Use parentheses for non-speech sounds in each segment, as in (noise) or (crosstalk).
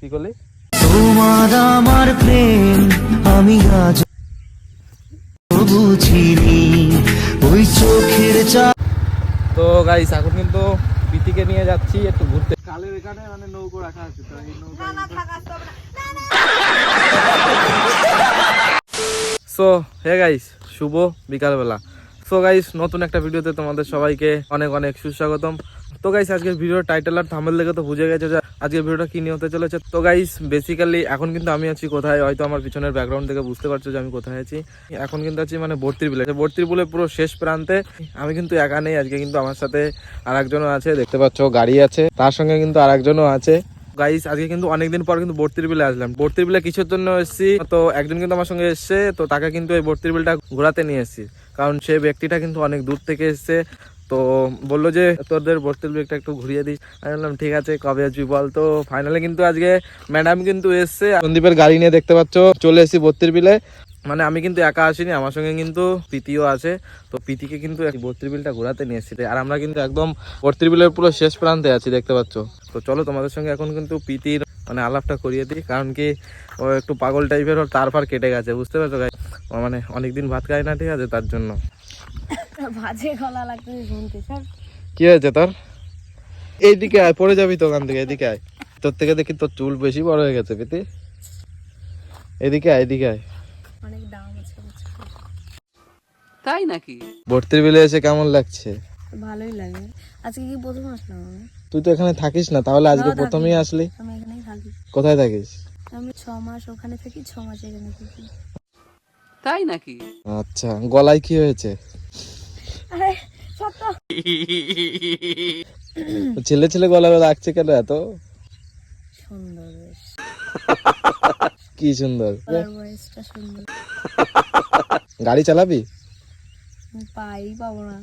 কি করলি? তোমার আমার প্রেম আমি আজ বুঝিনি। ওই চোখের চা তো গাইস এখন কিন্তু বিতিকে নিয়ে যাচ্ছি একটু ঘুরতে। কালের এখানে মানে নৌকো রাখা আছে তো এই নৌকো সো হে গাইস শুভ বিকালবেলা। সো গাইস নতুন একটা ভিডিওতে তোমাদের সবাইকে অনেক অনেক সুস্বাগতম। তো গাইস আজকের ভিডিওর টাইটেল আর থামেল দেখে তো বুঝে গেছে যে আজকের ভিডিওটা কি নিয়ে হতে চলেছে? তো গাইস বেসিক্যালি এখন কিন্তু আমি আছি কোথায়? হয়তো আমার পিছনের ব্যাকগ্রাউন্ড থেকে বুঝতে পারছ যে আমি কোথায় আছি। এখন কিন্তু আছি মানে ভর্তির বিলে ভর্তির বিলে পুরো শেষ প্রান্তে আমি কিন্তু একা নেই। আজকে কিন্তু আমার সাথে আর একজনও আছে। দেখতে পাচ্ছ, গাড়ি আছে। তার সঙ্গে কিন্তু আর একজনও আছে। গাইস আজকে কিন্তু অনেকদিন পর কিন্তু ভর্তির বিলে আসলাম। ভর্তির বিলে কিসের জন্য এসেছি। তো একজন কিন্তু আমার সঙ্গে এসছে। তো তাকে কিন্তু এই ভর্তির বিলটা ঘোরাতে নিয়ে এসেছি। কারণ সেই ব্যক্তিটা কিন্তু অনেক দূর থেকে এসছে। তো বলল যে তোদের ভর্তির বিলটা একটু ঘুরিয়ে দিস। আমি বললাম, ঠিক আছে, কবে আসবি বল? তো ফাইনালে কিন্তু আজকে ম্যাডাম কিন্তু এসছে। সন্দীপের গাড়ি নিয়ে দেখতে পাচ্ছ, চলে এসেছি ভর্তির বিলে মানে আমি কিন্তু একা আসিনি, আমার সঙ্গে কিন্তু প্রীতিও আছে। তো প্রীতিকে কিন্তু এক ভর্তির বিলটা ঘোরাতে নিয়ে এসেছি। আর আমরা কিন্তু একদম ভর্তির বিলের পুরো শেষ প্রান্তে আছি, দেখতে পাচ্ছ। তো চলো তোমাদের সঙ্গে এখন কিন্তু প্রীতির মানে আলাপটা করিয়ে দিই। কারণ কি, ও একটু পাগল টাইপের ওর তার ফার কেটে গেছে, বুঝতে পারছ ও মানে অনেকদিন ভাত খায় না, ঠিক আছে, তার জন্য। বাজে গলা লাগতেছে শুনতে স্যার। কি হয়েছে তোর? এইদিকে আয় পড়ে যাবি তো ওখান থেকে এদিকে আয়। তোর থেকে দেখি তোর চুল বেশি বড় হয়ে গেছে প্রীতি। এদিকে আয় এদিকে আয়। অনেক দাম আছে তাই নাকি? ভর্তির বিলে এসে কেমন লাগছে? ভালোই লাগে। আজকে কি প্রথম আসলাম আমি? তুই তো এখানে থাকিস না তাহলে আজকে প্রথমেই আসলি? আমি এখানেই থাকি। কোথায় থাকিস? আমি ছ মাস ওখানে থাকি ছ মাস এখানে থাকি। তাই নাকি? আচ্ছা গলায় কি হয়েছে? ছেলে ছেলে গলা লাগছে কেন এত? সুন্দর কি সুন্দর। গাড়ি চালাবি? পাই পাবো না।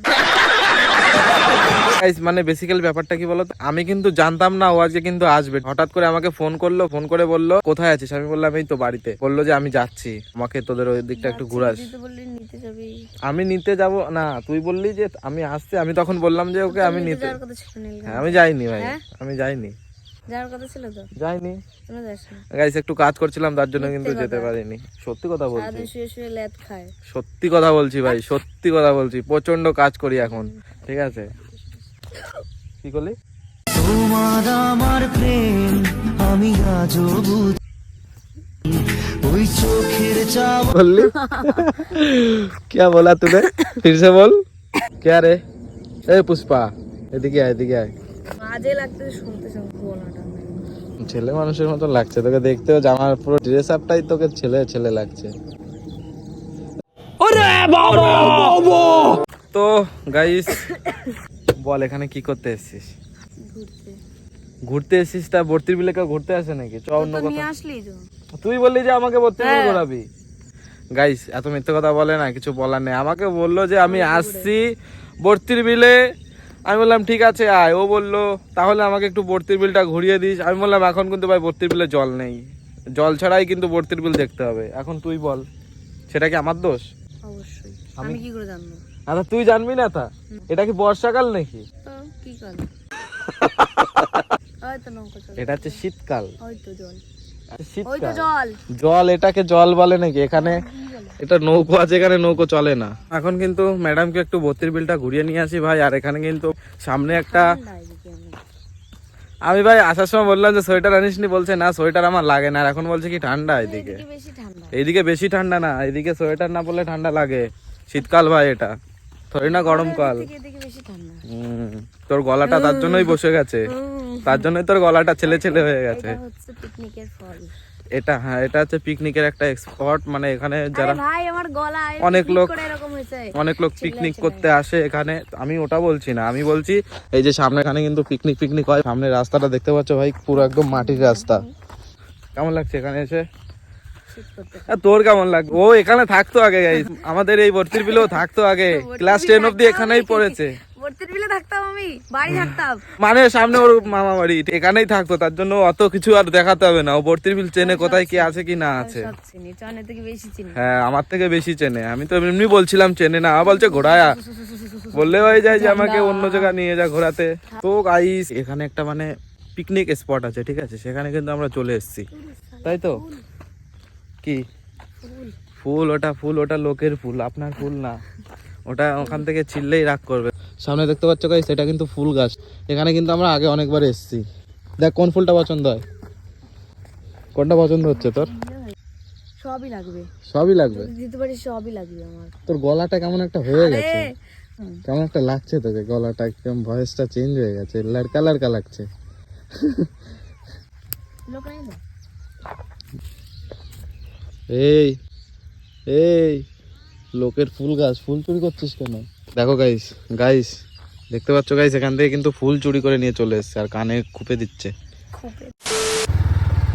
মানে বেসিক্যাল ব্যাপারটা কি বলতো? আমি কিন্তু জানতাম না ও আজকে কিন্তু আসবে। হঠাৎ করে আমাকে ফোন করল ফোন করে বলল কোথায় আছিস? আমি বললাম এই তো বাড়িতে। বলল যে আমি যাচ্ছি। আমাকে তোদের ওই দিকটা একটু ঘুরাস। আমি নিতে যাব? না তুই বললি যে আমি আসছি। আমি তখন বললাম যে ওকে আমি নিতে। হ্যাঁ, আমি যাইনি ভাই। হ্যাঁ? আমি যাইনি। যাওয়ার কথা ছিল তো যাইনি কেন যাস না গাইস একটু কাজ করছিলাম তার জন্য কিন্তু মিথ্যে যেতে কথা। পারিনি সত্যি কথা বলছি সারাদিন শুয়ে শুয়ে ল্যাদ খায় সত্যি কথা বলছি ভাই সত্যি কথা বলছি প্রচন্ড কাজ করি এখন ঠিক আছে কি করলি তোমার আমার প্রেম আমি আজও বুঝি ওই চোখের চা बोलली क्या बोला तूने फिर से बोल क्या रे ए पुष्पा এদিকে আয় এদিকে আয় বাজে লাগতেছে শুনতে শুনতে গলাটা ছেলে মানুষের মতো লাগছে। তোকে দেখতেও জামার পুরো ড্রেস আপটাই তোকে ছেলে ছেলে লাগছে। তো গাইস বল এখানে কি করতে এসেছিস? ঘুরতে। ঘুরতে এসেছিস? তা ভর্তির বিলে কেউ ঘুরতে আসে নাকি? চ অন্য কথা। তুই বললি যে আমাকে ভর্তি করে হ্যাঁ। ঘোরাবি। গাইস এত মিথ্যে কথা বলে না কিছু বলার নেই। আমাকে বলল যে আমি আসছি ভর্তির বিলে। আমি বললাম ঠিক আছে আয়। ও বলল তাহলে আমাকে একটু ভর্তির বিলটা ঘুরিয়ে দিস। আমি বললাম এখন কিন্তু ভাই ভর্তির বিলে জল নেই। জল ছাড়াই কিন্তু বর্তির বিল দেখতে হবে। এখন তুই বল সেটা কি আমার দোষ? অবশ্যই। আমি- কি করে জানব? আচ্ছা তুই জানবি না তা? এটা কি বর্ষাকাল নাকি? কি (laughs) কাল এটা হচ্ছে শীতকাল। হয়তো জল। জল। এটাকে জল বলে নাকি? এখানে এটা নৌকো আছে এখানে নৌকো চলে না। এখন কিন্তু ম্যাডামকে একটু ভর্তির বিলটা ঘুরিয়ে নিয়ে আসি ভাই আর এখানে কিন্তু সামনে একটা। আমি ভাই আসার সময় বললাম যে সোয়েটার আনিসনি বলছে না সোয়েটার আমার লাগে না আর এখন বলছে কি ঠান্ডা এদিকে এদিকে। বেশি ঠান্ডা। এইদিকে বেশি ঠান্ডা না এদিকে সোয়েটার না পরলে ঠান্ডা লাগে। শীতকাল ভাই এটা। থরি না গরমকাল তোর গলাটা তার জন্যই বসে গেছে। তার জন্যই তোর গলাটা ছেলে ছেলে হয়ে গেছে। এটা হ্যাঁ এটা হচ্ছে পিকনিকের একটা স্পট মানে এখানে যারা অনেক লোক- অনেক লোক পিকনিক করতে আসে এখানে। আমি ওটা বলছি না। আমি বলছি এই যে সামনে এখানে কিন্তু পিকনিক পিকনিক হয়। সামনে রাস্তাটা দেখতে পাচ্ছ ভাই পুরো একদম মাটির রাস্তা। কেমন লাগছে এখানে এসে? তোর কেমন লাগবে ও এখানে থাকতো আগে। আমাদের এই ভর্তির বিলেও থাকতো আগে। ক্লাস টেন অব্দি এখানেই পড়েছে। মানে সামনে ওর মামা বাড়ি এখানেই থাকতো তার জন্য অত কিছু আর দেখাতে হবে না। ও ভর্তির বিল চেনে কোথায় কি আছে কি না আছে। হ্যাঁ আমার থেকে বেশি চেনে। আমি তো এমনি বলছিলাম চেনে না বলছে ঘোড়ায়া বললে হয়ে যায় যে আমাকে অন্য জায়গায় নিয়ে যা ঘোরাতে তো গাইস এখানে একটা মানে পিকনিক স্পট আছে ঠিক আছে? সেখানে কিন্তু আমরা চলে এসেছি। তাই তো? কি? ফুল ওটা ফুল ওটা লোকের ফুল আপনার ফুল না। ওটা ওখান থেকে ছিললেই রাগ করবে। সামনে দেখতে পাচ্ছ গাইস সেটা কিন্তু ফুল গাছ। এখানে কিন্তু আমরা আগে অনেকবার এসেছি। দেখ কোন ফুলটা পছন্দ হয়? কোনটা পছন্দ হচ্ছে তোর? সবই লাগবে। সবই লাগবে? যদি দিতে পারি সবই লাগবে আমার। তোর গলাটা কেমন একটা হয়ে গেছে। কেমন একটা লাগছে তোকে গলাটা একদম ভয়েসটা চেঞ্জ হয়ে গেছে। লড়কা লড়কা লাগছে। লোক নেই? এই এই লোকের ফুল গাছ ফুল চুরি করছিস কেন? দেখো গাইস গাইস দেখতে পাচ্ছ গাইস এখান থেকে কিন্তু ফুল চুরি করে নিয়ে চলে এসছে আর কানে খুপে দিচ্ছে।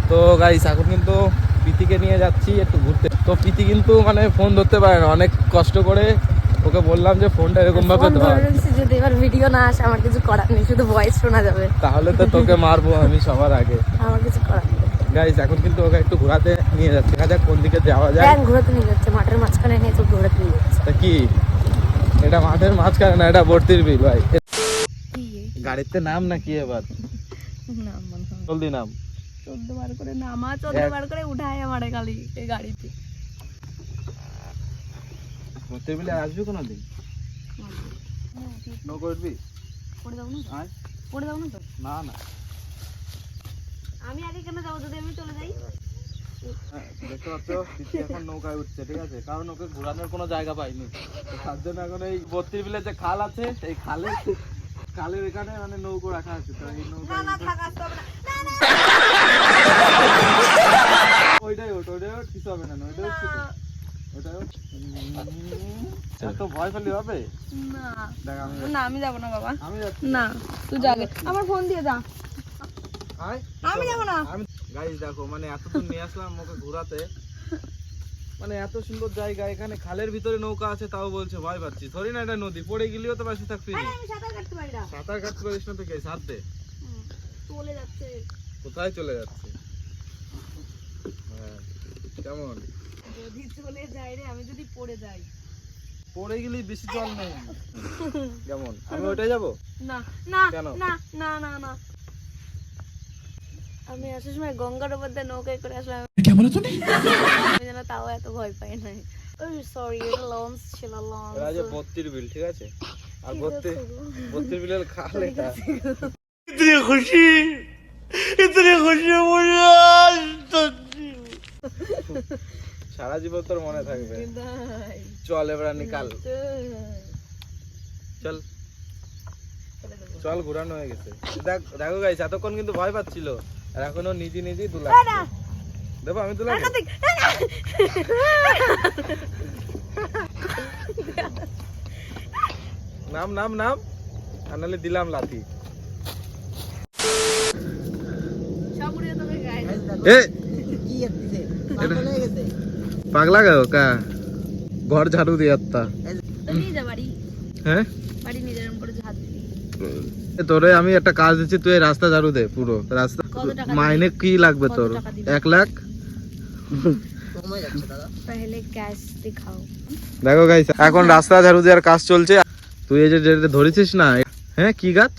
তো গাইস এখন কিন্তু প্রীতিকে নিয়ে যাচ্ছি একটু ঘুরতে। তো প্রীতি কিন্তু মানে ফোন ধরতে পারে না অনেক কষ্ট করে ওকে বললাম যে ফোনটা এরকম ভাবে ধর। যদি এবার ভিডিও না আসে আমার কিছু করার নেই শুধু ভয়েস শোনা যাবে। তাহলে তো তোকে মারবো আমি সবার আগে। আমার কিছু করার নেই। গাইস এখন কিন্তু ওকে একটু ঘোরাতে নিয়ে যাচ্ছে। দেখা যাক কোন দিকে যাওয়া যায়। ব্যাং ঘোরাতে নিয়ে যাচ্ছে মাঠের মাঝখানে নিয়ে তো ঘোরাতে নিয়ে যাচ্ছে। তা কি? এটা মাঠের মাঝখানে না এটা ভর্তির বিল ভাই। গাড়িতে নাম না কি এবার? না মনে হয় জলদি নাম। চোদ্দ বার করে নামা চোদ্দ বার করে উঠায় আমার খালি এই গাড়িতে। ভর্তির বিলে আসবি কোনোদিন? নো করবি? পড়ে যাব না পড়ে যাব না তো? না না। কেন যদি আমি চলে যাই? হ্যাঁ, দেখতে পাচ্ছ পিসি এখন নৌকায় উঠছে ঠিক আছে? কারণ ওকে ঘোরানোর কোনো জায়গা পাইনি। তার জন্য এখন এই যে খাল আছে এই খালে খালের এখানে মানে নৌকো রাখা আছে তো এই নৌকা ওইটাই ওঠ ওইটাই ওঠ কিছু হবে না ওইটাই তো। এত ভয় পেলে হবে? না। দেখ আমি না আমি যাব না বাবা। আমি যাচ্ছি। না তুই যাবে। আমার ফোন দিয়ে যা। আমি যাব না। গাইস দেখো মানে এতদূর নিয়ে আসলাম ওকে ঘোরাতে। মানে এত সুন্দর জায়গা এখানে খালের ভিতরে নৌকা আছে তাও বলছে ভয় পাচ্ছি। ধরি না এটা নদী। পড়ে গেলেও তো বাসে থাকবি সাঁতার কাটতে পারি সাঁতার কাটতে পারিস না তো কে? সাথ দে। কোথায় চলে যাচ্ছে? হ্যাঁ কেমন? যদি চলে যায় রে আমি যদি পড়ে যাই। পড়ে গেলি বেশি জল নেই। (laughs) কেমন? আমি ওইটাই যাব? না না না না না না। আমি আসার সময় গঙ্গার উপর দিয়ে নৌকায় করে আসলাম। আমি যেন তাও এত ভয় পাই নাই। ওই সরি এটা লঞ্চ ছিল লঞ্চ। বত্রির বিল ঠিক আছে? আর বত্রির বত্রির বিলের খাল এটা। সারা জীবন তোর মনে থাকবে। চল এবার নিকাল চল। চল ঘুরানো হয়ে গেছে। দেখ দেখো গাইস এতক্ষণ কিন্তু ভয় পাচ্ছিল। আর এখনও নিজে নিজেই দুলা দেবো আমি তুলা নাম নাম নাম। আর নাহলে দিলাম লাথি পাগলা গো কা ঘর ঝাড়ু দিয়ে আত্মা। হ্যাঁ বাড়ি নিয়ে যা এরম করে হাত দিবি এ তোরে আমি একটা কাজ দিচ্ছি তুই এই রাস্তা ঝাড়ু দে পুরো। রাস্তা মাইনে কি লাগবে তোর? এক লাখ? দেখো গাইস এখন রাস্তা ঝাড়ু দেওয়ার কাজ চলছে। তুই এই যে ধরেছিস না হ্যাঁ কি গাছ?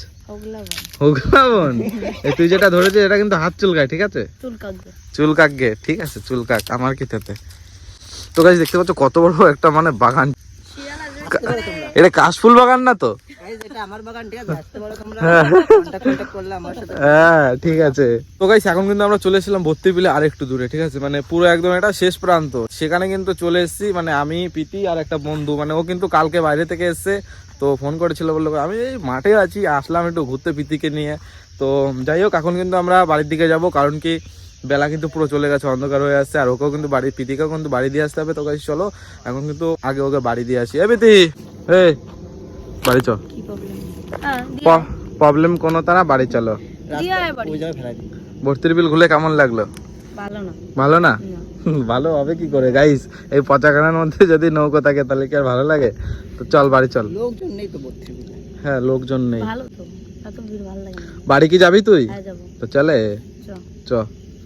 হোগলাবন তুই যেটা ধরেছিস এটা কিন্তু হাত চুলকায় ঠিক আছে? চুল কাটবে চুল ঠিক আছে চুল কাক আমার কি তাতে তো গাছ দেখতে পাচ্ছ কত বড় একটা মানে বাগান। এটা কাশফুল বাগান না তো? হ্যাঁ। ঠিক আছে। তো গাইস এখন কিন্তু আমরা চলে এসেছিলাম ভর্তি বিলে আর একটু দূরে ঠিক আছে? মানে পুরো একদম এটা শেষ প্রান্ত। সেখানে কিন্তু চলে এসেছি মানে আমি প্রীতি আর একটা বন্ধু। মানে ও কিন্তু কালকে বাইরে থেকে এসেছে তো ফোন করেছিল বলল আমি এই মাঠে আছি আসলাম একটু ঘুরতে প্রীতিকে নিয়ে। তো যাই হোক এখন কিন্তু আমরা বাড়ির দিকে যাব কারণ কি বেলা কিন্তু পুরো চলে গেছে অন্ধকার হয়ে আসছে। আর ওকেও কিন্তু বাড়ি প্রীতিকেও কিন্তু বাড়ি দিয়ে আসতে হবে। তো গাইস চলো এখন কিন্তু আগে ওকে বাড়ি দিয়ে আসি। এ প্রীতি! এই বাড়ি চ কি প্রবলেম হ্যাঁ কোনো তা না বাড়ি চলো। ভর্তির বিল খুলে কেমন লাগল? ভালো না। ভালো না? না। ভালো হবে কি করে? গাইস এই পচাখানার মধ্যে যদি নৌকো থাকে তাহলে কি আর ভালো লাগে? তো চল বাড়ি চল। লোকজন নেই তো হ্যাঁ লোকজন নেই। ভালো তো। এত ভিড় ভালো লাগে না। বাড়ি কি যাবি তুই? হ্যাঁ তো চলে। চ। চ।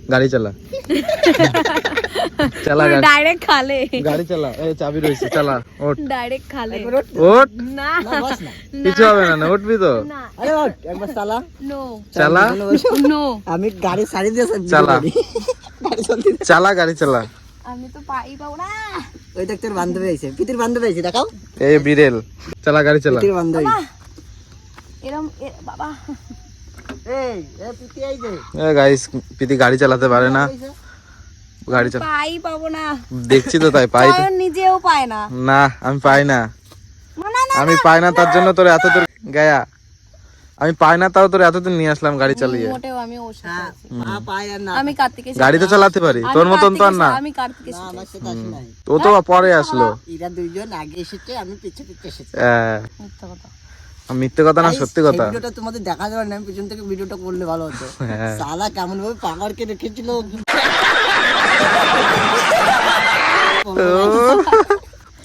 গাড়ি চালা। (laughs) চালা গাড়ি। ডাইরেক্ট খালে। গাড়ি চালা। এই চাবি রয়েছে চালা ওঠ। ডাইরেক্ট খালে। ওঠ। না। কিছু হবে না না উঠবি তো। না। আরে ওঠ, একবার চালা। নো চালা? নো আমি গাড়ি সারি দিয়েছি চালা। গাড়ি চালা গাড়ি চালা। আমি তো পাই পাবো না। ওই দেখ তোর বান্ধবী আইছে পিতির বান্ধবী আইছে দেখাও। এই বিড়েল। চালা গাড়ি চালা। পিতির বান্ধবী। এরম বাবা। গাইস পিতি গাড়ি চালাতে পারে না। গাড়ি চালা পাই পাবো না। দেখছি তো তাই পাই নিজেও পায় না। না আমি পাই না। আমি পাই না তার জন্য তোর এত দূর গায়া আমি পাই না তাও তোর এত দূর নিয়ে আসলাম গাড়ি চালিয়ে। মোটেও আমি ওর সাথে কার্তিকের গাড়ি তো চালাতে পারি তোর মতন তো আর না। আমি ও তো পরে আসলো। এরা দুইজন আগে এসেছে আমি পিছে পিছে এসেছি। হ্যাঁ, মিথ্যা কথা না সত্যি কথা। ভিডিওটা তোমাদের দেখা যাবে না আমি পিছন থেকে ভিডিওটা করলে ভালো হতো। হ্যাঁ। সালা কেমন ভাবে পাকারকে রেখেছিল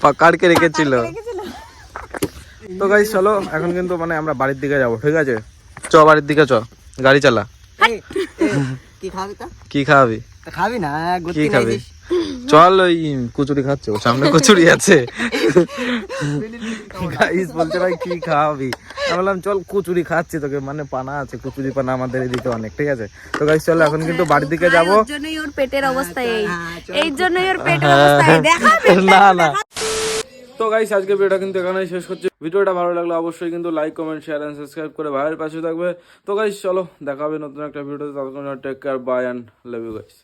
পাকাড়কে রেখেছিল তো গাইস চলো এখন কিন্তু মানে আমরা বাড়ির দিকে যাব ঠিক আছে? চ বাড়ির দিকে চ গাড়ি চালা। কি খাবি তা? কি খাওয়াবি? খাবি না কি গুত্তি খাবি? চল ওই কচুরি খাচ্ছে ও সামনে কচুরি আছে। গাইস বলছে ভাই কি খাওয়াবি? আমি বললাম চল কচুরি খাচ্ছি তোকে মানে পানা আছে কচুরি পানা আমাদের এদিকে অনেক ঠিক আছে? তো গাইস চলো এখন কিন্তু বাড়ির দিকে যাব। ওর জন্যই ওর পেটের অবস্থা এই। এই জন্যই ওর পেটের অবস্থা (laughs) দেখা না না। তো গাইস আজকে ভিডিওটা কিন্তু এখানেই শেষ করছি। ভিডিওটা ভালো লাগলে অবশ্যই কিন্তু like comment share and subscribe করে ভাইয়ের পাশে থাকবে। তো গাইস চলো দেখা হবে নতুন একটা ভিডিওতে। ততক্ষণ take care bye and love you guys